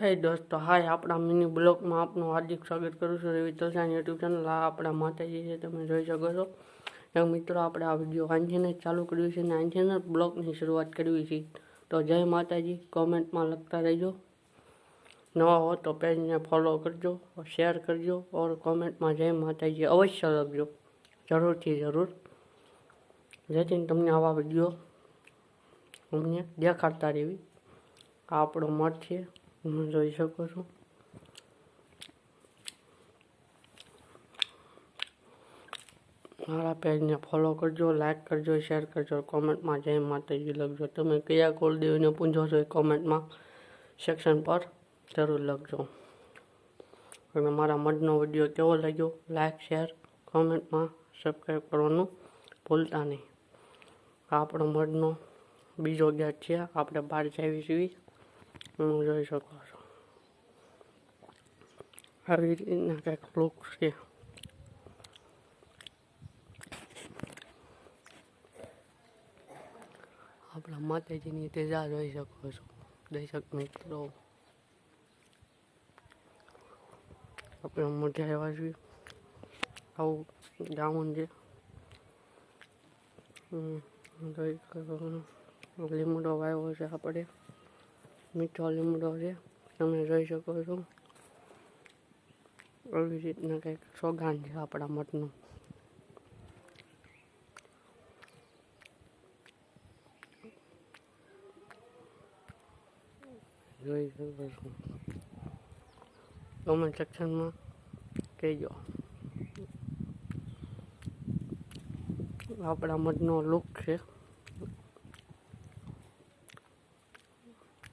હાય દોસ્તો, હાય. આપણા મિની બ્લોગમાં આપનું હાર્દિક સ્વાગત કરું છું રવિ તલસાની યુટ્યુબ ચેનલ આ આપણા માતાજી છે, તમે જોઈ શકો છો. એમ મિત્રો, આપણે આ વીડિયો આંજીને ચાલુ કર્યું છે અને આંજીને બ્લોગની શરૂઆત કરવી છે. તો જય માતાજી કોમેન્ટમાં લખતા રહેજો. નવા હો તો પેજને ફોલો કરજો શેર કરજો ઓર કોમેન્ટમાં જય માતાજી અવશ્ય લખજો. જરૂરથી જરૂર. જેથી તમને આવા વીડિયો અમને દેખાડતા રહેવી. આપણો મત છે. તમે જોઈ શકો છો. મારા પેજને ફોલો કરજો લાઇક કરજો શેર કરજો કોમેન્ટમાં જય માતાજી લખજો. તમે કયા કુલદેવીને પૂંજો છો એ કોમેન્ટમાં સેક્શન પર જરૂર લખજો. તમે મારા મઢનો વીડિયો કેવો લાગ્યો? લાઇક શેર કોમેન્ટમાં સબસ્ક્રાઈબ કરવાનું ભૂલતા નહીં. આપણો મઢનો બીજો ગેટ છે, આપણે બહાર જાવી હું જોઈ શકો છો આવી રીતના કંઈક લુક છે આપણા માતાજીની તેજા જોઈ શકો છો દર્શક મિત્રો આપણે મજા આવ્યા છીએ આવું શકો છો લીમડો વાવ્યો છે આપણે મીઠો લીમડો છે તમે જોઈ શકો છો એવી રીતના કંઈક સોગાન છે આપણા મઠનું જોઈ શકો છો કોમેન્ટ સેક્શનમાં કહેજો આપણા મઠનો લુક છે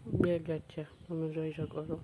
બે ગેટ છે તમે જોઈ શકો છો